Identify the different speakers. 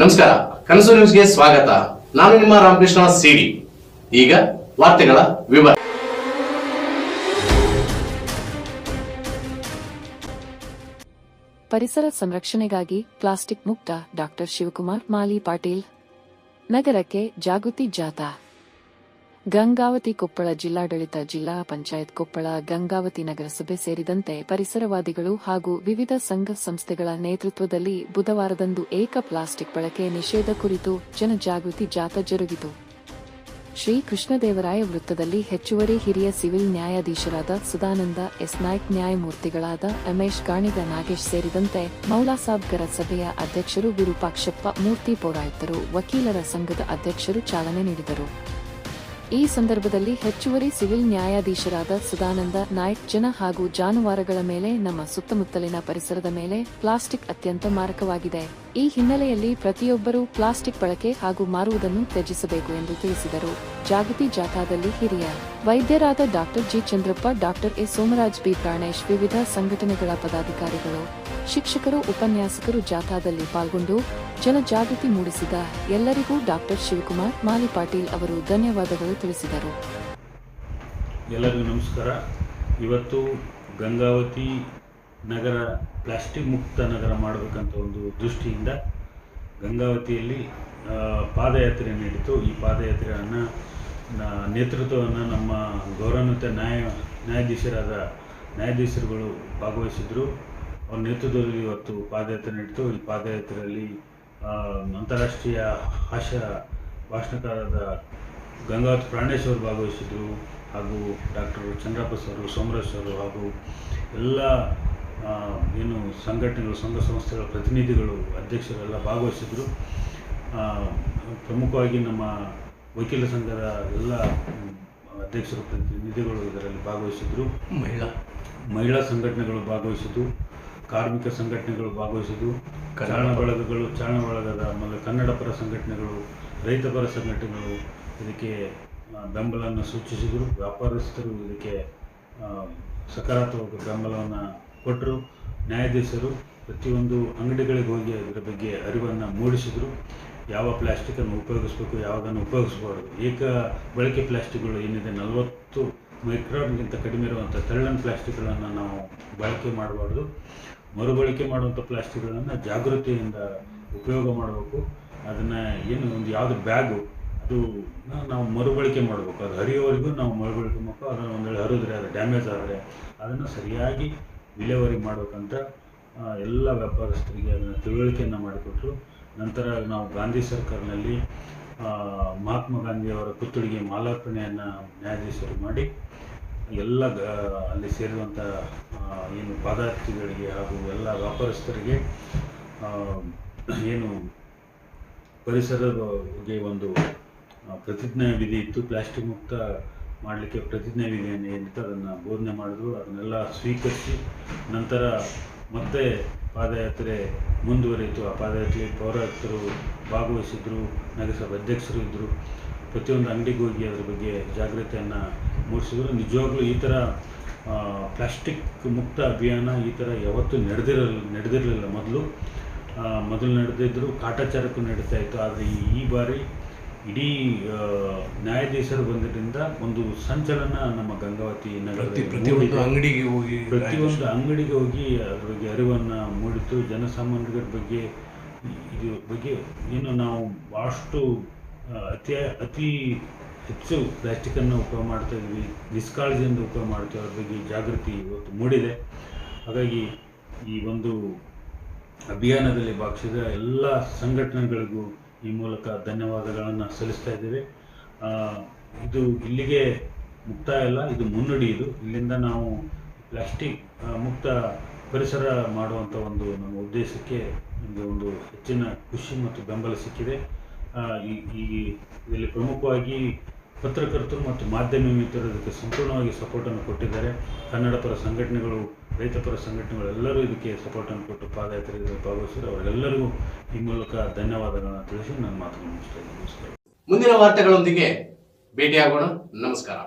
Speaker 1: ನಮಸ್ಕಾರ, ಕನಸು ನ್ಯೂಸ್ಗೆ ಸ್ವಾಗತ. ನಾನು ನಿಮ್ಮ ರಾಮಕೃಷ್ಣ ಸಿಡಿ. ಈಗ ವಾರ್ತೆಗಳ ವಿವರ.
Speaker 2: ಪರಿಸರ ಸಂರಕ್ಷಣೆಗಾಗಿ ಪ್ಲಾಸ್ಟಿಕ್ ಮುಕ್ತ ಡಾಕ್ಟರ್ ಶಿವಕುಮಾರ್ ಮಾಲಿ ಪಾಟೀಲ್. ನಗರಕ್ಕೆ ಜಾಗೃತಿ ಜಾಥಾ. ಗಂಗಾವತಿ ಕೊಪ್ಪಳ ಜಿಲ್ಲಾಡಳಿತ ಜಿಲ್ಲಾ ಪಂಚಾಯತ್ ಕೊಪ್ಪಳ ಗಂಗಾವತಿ ನಗರಸಭೆ ಸೇರಿದಂತೆ ಪರಿಸರವಾದಿಗಳು ಹಾಗೂ ವಿವಿಧ ಸಂಘ ಸಂಸ್ಥೆಗಳ ನೇತೃತ್ವದಲ್ಲಿ ಬುಧವಾರದಂದು ಏಕ ಪ್ಲಾಸ್ಟಿಕ್ ಬಳಕೆ ನಿಷೇಧ ಕುರಿತು ಜನಜಾಗೃತಿ ಜಾಥಾ ಜರುಗಿತು. ಶ್ರೀ ಕೃಷ್ಣದೇವರಾಯ ವೃತ್ತದಲ್ಲಿ ಹೆಚ್ಚುವರಿ ಹಿರಿಯ ಸಿವಿಲ್ ನ್ಯಾಯಾಧೀಶರಾದ ಸುಧಾನಂದ ಎಸ್. ನಾಯ್ಕ್ ನ್ಯಾಯಮೂರ್ತಿಗಳಾದ ರಮೇಶ್ ಗಾಣಿಗ ನಾಗೇಶ್ ಸೇರಿದಂತೆ ಮೌಲಾಸಾಬ್ಗರ ಸಭೆಯ ಅಧ್ಯಕ್ಷರು ವಿರೂಪಾಕ್ಷಪ್ಪ ಮೂರ್ತಿ ಪೌರಾಯುಕ್ತರು, ವಕೀಲರ ಸಂಘದ ಅಧ್ಯಕ್ಷರು ಚಾಲನೆ ನೀಡಿದರು. ಈ ಸಂದರ್ಭದಲ್ಲಿ ಹೆಚ್ಚುವರಿ ಸಿವಿಲ್ ನ್ಯಾಯಾಧೀಶರಾದ ಸುದಾನಂದ ನಾಯ್ಕ್, ಜನ ಹಾಗೂ ಜಾನುವಾರುಗಳ ಮೇಲೆ ನಮ್ಮ ಸುತ್ತಮುತ್ತಲಿನ ಪರಿಸರದ ಮೇಲೆ ಪ್ಲಾಸ್ಟಿಕ್ ಅತ್ಯಂತ ಮಾರಕವಾಗಿದೆ. ಈ ಹಿನ್ನೆಲೆಯಲ್ಲಿ ಪ್ರತಿಯೊಬ್ಬರೂ ಪ್ಲಾಸ್ಟಿಕ್ ಬಳಕೆ ಹಾಗೂ ಮಾರುವುದನ್ನು ತ್ಯಜಿಸಬೇಕು ಎಂದು ತಿಳಿಸಿದರು. ಜಾಗೃತಿ ಜಾಥಾದಲ್ಲಿ ಹಿರಿಯ ವೈದ್ಯರಾದ doctor G Chandrappa, doctor A Somaraj B Pranesh, ವಿವಿಧ ಸಂಘಟನೆಗಳ ಪದಾಧಿಕಾರಿಗಳು ಶಿಕ್ಷಕರು, ಉಪನ್ಯಾಸಕರು ಜಾಥಾದಲ್ಲಿ ಪಾಲ್ಗೊಂಡು ಜನಜಾಗೃತಿ ಮೂಡಿಸಿದ ಎಲ್ಲರಿಗೂ ಡಾಕ್ಟರ್ ಶಿವಕುಮಾರ್ ಮಾಲಿ ಪಾಟೀಲ್ ಅವರು ಧನ್ಯವಾದಗಳು ತಿಳಿಸಿದರು.
Speaker 3: ಎಲ್ಲರಿಗೂ ನಮಸ್ಕಾರ. ಇವತ್ತು ಗಂಗಾವತಿ ನಗರ ಪ್ಲಾಸ್ಟಿಕ್ ಮುಕ್ತ ನಗರ ಮಾಡಬೇಕಂತ ಒಂದು ದೃಷ್ಟಿಯಿಂದ ಗಂಗಾವತಿಯಲ್ಲಿ ಪಾದಯಾತ್ರೆ ನಡೀತು ಈ ಪಾದಯಾತ್ರೆಯನ್ನು ನೇತೃತ್ವವನ್ನು ನಮ್ಮ ಗೌರವಾನ್ವಿತ ನ್ಯಾಯ, ನ್ಯಾಯಾಧೀಶರಾದ ನ್ಯಾಯಾಧೀಶರುಗಳು ಭಾಗವಹಿಸಿದ್ರು. ಅವ್ರ ನೇತೃತ್ವದಲ್ಲಿ ಇವತ್ತು ಪಾದಯಾತ್ರೆ ನಡೀತು. ಈ ಪಾದಯಾತ್ರೆಯಲ್ಲಿ ಅಂತಾರಾಷ್ಟ್ರೀಯ ಹಾಸ್ಯ ಭಾಷಣಕಾರರಾದ ಗಂಗಾವತಿ ಪ್ರಾಣೇಶ್ ಅವರು ಭಾಗವಹಿಸಿದ್ರು. ಹಾಗೂ doctor Chandrappa sir Somaraj sir ಹಾಗೂ ಎಲ್ಲ ಏನು ಸಂಘಟನೆಗಳು ಸಂಘ ಸಂಸ್ಥೆಗಳ ಪ್ರತಿನಿಧಿಗಳು ಅಧ್ಯಕ್ಷರೆಲ್ಲ ಭಾಗವಹಿಸಿದ್ರು. ಪ್ರಮುಖವಾಗಿ ನಮ್ಮ ವಕೀಲ ಸಂಘದ ಎಲ್ಲ ಅಧ್ಯಕ್ಷರು ಪ್ರತಿನಿಧಿಗಳು ಇದರಲ್ಲಿ ಭಾಗವಹಿಸಿದ್ರು.
Speaker 1: ಮಹಿಳಾ.
Speaker 3: ಮಹಿಳಾ ಸಂಘಟನೆಗಳು ಭಾಗವಹಿಸಿದ್ದು ಕಾರ್ಮಿಕ ಸಂಘಟನೆಗಳು ಭಾಗವಹಿಸಿದ್ದು ಚಾರಣ ಬಳಗಗಳು ಚಾರಣ ಬಳಗದ ಆಮೇಲೆ ಕನ್ನಡ ಪರ ಸಂಘಟನೆಗಳು ರೈತ ಪರ ಸಂಘಟನೆಗಳು ಇದಕ್ಕೆ ಬೆಂಬಲವನ್ನು ಸೂಚಿಸಿದರು. ವ್ಯಾಪಾರಸ್ಥರು ಇದಕ್ಕೆ ಸಕಾರಾತ್ಮಕ ಬೆಂಬಲವನ್ನು ಕೊಟ್ಟರು ನ್ಯಾಯಾಧೀಶರು ಪ್ರತಿಯೊಂದು ಅಂಗಡಿಗಳಿಗೆ ಹೋಗಿ ಅದರ ಬಗ್ಗೆ ಅರಿವನ್ನು ಮೂಡಿಸಿದರು. ಯಾವ ಪ್ಲಾಸ್ಟಿಕನ್ನು ಉಪಯೋಗಿಸಬೇಕು ಯಾವುದನ್ನು ಉಪಯೋಗಿಸಬಾರ್ದು. ಏಕ ಬಳಕೆ ಪ್ಲಾಸ್ಟಿಕ್ಗಳು ಏನಿದೆ ನಲವತ್ತು ಮೈಕ್ರಾನ್ಗಿಂತ ಕಡಿಮೆ ಇರುವಂಥ ತೆಳ್ಳನ ಪ್ಲಾಸ್ಟಿಕ್ಗಳನ್ನು ನಾವು ಬಳಕೆ ಮಾಡಬಾರ್ದು. ಮರುಬಳಕೆ ಮಾಡುವಂಥ ಪ್ಲಾಸ್ಟಿಕ್ಗಳನ್ನು ಜಾಗೃತಿಯಿಂದ ಉಪಯೋಗ ಮಾಡಬೇಕು. ಅದನ್ನು ಏನು ಒಂದು ಯಾವುದು ಬ್ಯಾಗು, ಅದು ನಾವು ಮರುಬಳಕೆ ಮಾಡಬೇಕು. ಅದು ಹರಿಯೋವರೆಗೂ ನಾವು ಮರುಬಳಕೆ ಮಾಡಬೇಕು ಅದನ್ನು ಒಂದು ವೇಳೆ ಹರಿದ್ರೆ ಅದು ಡ್ಯಾಮೇಜ್ ಆದರೆ ಅದನ್ನು ಸರಿಯಾಗಿ ವಿಲೇವರಿ ಮಾಡಬೇಕಂತ ಎಲ್ಲ ವ್ಯಾಪಾರಸ್ಥರಿಗೆ ಅದನ್ನು ತಿಳುವಳಿಕೆಯನ್ನು ಮಾಡಿಕೊಟ್ರು. ನಂತರ ನಾವು ಗಾಂಧಿ ಸರ್ಕಾರನಲ್ಲಿ ಮಹಾತ್ಮ ಗಾಂಧಿಯವರ ಪುತ್ಥಳಿಗೆ ಮಾಲಾರ್ಪಣೆಯನ್ನು ನ್ಯಾಯಾಧೀಶರು ಮಾಡಿ ಎಲ್ಲ ಗ- ಅಲ್ಲಿ ಸೇರಿದಂಥ ಏನು ಪಾದಯಾತ್ರಿಗಳಿಗೆ ಹಾಗೂ ಎಲ್ಲ ವ್ಯಾಪಾರಸ್ಥರಿಗೆ ಏನು ಪರಿಸರದ ಬಗ್ಗೆ ಒಂದು ಪ್ರತಿಜ್ಞಾ ವಿಧಿ ಇತ್ತು. ಪ್ಲಾಸ್ಟಿಕ್ ಮುಕ್ತ ಮಾಡಲಿಕ್ಕೆ ಪ್ರತಿಜ್ಞಾ ವಿಧಿಯನ್ನು ಏನಿತ್ತು, ಅದನ್ನು ಬೋಧನೆ ಮಾಡಿದ್ರು. ಅದನ್ನೆಲ್ಲ ಸ್ವೀಕರಿಸಿ ನಂತರ ಮತ್ತೆ ಪಾದಯಾತ್ರೆ ಮುಂದುವರಿಯಿತು. ಆ ಪಾದಯಾತ್ರೆ ಪೌರಾಯುಕ್ತರು ಭಾಗವಹಿಸಿದ್ರು, ನಗರಸಭೆ ಅಧ್ಯಕ್ಷರು ಇದ್ದರು ಪ್ರತಿಯೊಂದು ಅಂಗಡಿಗೆ ಹೋಗಿ ಅದ್ರ ಬಗ್ಗೆ ಜಾಗೃತಿಯನ್ನು ಮೂಡಿಸಿದ್ರು ನಿಜವಾಗ್ಲೂ ಈ ಥರ ಪ್ಲಾಸ್ಟಿಕ್ ಮುಕ್ತ ಅಭಿಯಾನ ಈ ಥರ ಯಾವತ್ತೂ ನಡೆದಿರಲ್ಲ ನಡೆದಿರಲಿಲ್ಲ. ಮೊದಲು ಮೊದಲು ನಡೆದಿದ್ದರು ಕಾಟಾಚಾರಕ್ಕೂ ನಡೀತಾ ಇತ್ತು. ಆದರೆ ಈ- ಬಾರಿ ಇಡೀ ನ್ಯಾಯಾಧೀಶರು ಬಂದಿದ್ದರಿಂದ ಒಂದು ಸಂಚಲನ ನಮ್ಮ ಗಂಗಾವತಿ ನಗರದಲ್ಲಿ
Speaker 4: ಪ್ರತಿಯೊಂದು. ಅಂಗಡಿಗೆ ಹೋಗಿ
Speaker 3: ಪ್ರತಿಯೊಂದು ಅಂಗಡಿಗೆ ಹೋಗಿ ಅದ್ರ ಬಗ್ಗೆ ಅರಿವನ್ನು ಮೂಡಿತು. ಜನಸಾಮಾನ್ಯರ ಬಗ್ಗೆ ಇದು ಬಗ್ಗೆ ಏನು ನಾವು ಭಾಳಷ್ಟು ಅತಿ ಅತಿ ಹೆಚ್ಚು ಪ್ಲಾಸ್ಟಿಕ್ಕನ್ನು ಉಪಯೋಗ ಮಾಡ್ತಾ ಇದ್ವಿ ನಿಷ್ಕಾಳಜಿಯಿಂದ ಉಪಯೋಗ ಮಾಡ್ತೀವಿ ಅದ್ರ ಬಗ್ಗೆ ಜಾಗೃತಿ ಇವತ್ತು ಮೂಡಿದೆ. ಹಾಗಾಗಿ ಈ ಒಂದು ಅಭಿಯಾನದಲ್ಲಿ ಭಾಗಿಸಿದ ಎಲ್ಲ ಸಂಘಟನೆಗಳಿಗೂ ಈ ಮೂಲಕ ಧನ್ಯವಾದಗಳನ್ನು ಸಲ್ಲಿಸ್ತಾ ಇದ್ದೇವೆ. ಇದು ಇಲ್ಲಿಗೆ ಮುಕ್ತಾಯ ಅಲ್ಲ, ಇದು ಮುನ್ನುಡಿ ಇದು. ಇಲ್ಲಿಂದ ನಾವು ಪ್ಲಾಸ್ಟಿಕ್ ಮುಕ್ತ ಪರಿಸರ ಮಾಡುವಂಥ ಒಂದು ನಮ್ಮ ಉದ್ದೇಶಕ್ಕೆ ನಮಗೆ ಒಂದು ಹೆಚ್ಚಿನ ಖುಷಿ ಮತ್ತು ಬೆಂಬಲ ಸಿಕ್ಕಿದೆ. ಈ ಇದರಲ್ಲಿ ಪ್ರಮುಖವಾಗಿ ಪತ್ರಕರ್ತರು ಮತ್ತು ಮಾಧ್ಯಮ ಮಿತ್ರರು ಇದಕ್ಕೆ ಸಂಪೂರ್ಣವಾಗಿ ಸಪೋರ್ಟನ್ನು ಕೊಟ್ಟಿದ್ದಾರೆ. ಕನ್ನಡ ಪರ ಸಂಘಟನೆಗಳು ರೈತಪರ ಸಂಘಟನೆಗಳು ಎಲ್ಲರೂ ಇದಕ್ಕೆ ಸಪೋರ್ಟನ್ನು ಕೊಟ್ಟು ಪಾದಯಾತ್ರೆಯಲ್ಲಿ ಭಾಗವಹಿಸಿದ್ರು ಅವರೆಲ್ಲರಿಗೂ ಈ ಮೂಲಕ ಧನ್ಯವಾದಗಳನ್ನು ತಿಳಿಸಿ ಮುಗಿಸ್ತಾ ಇದ್ದೀನಿ. ನಮಸ್ಕಾರ.
Speaker 1: ಮುಂದಿನ ವಾರ್ತೆಗಳೊಂದಿಗೆ ಭೇಟಿಯಾಗೋಣ. ನಮಸ್ಕಾರ.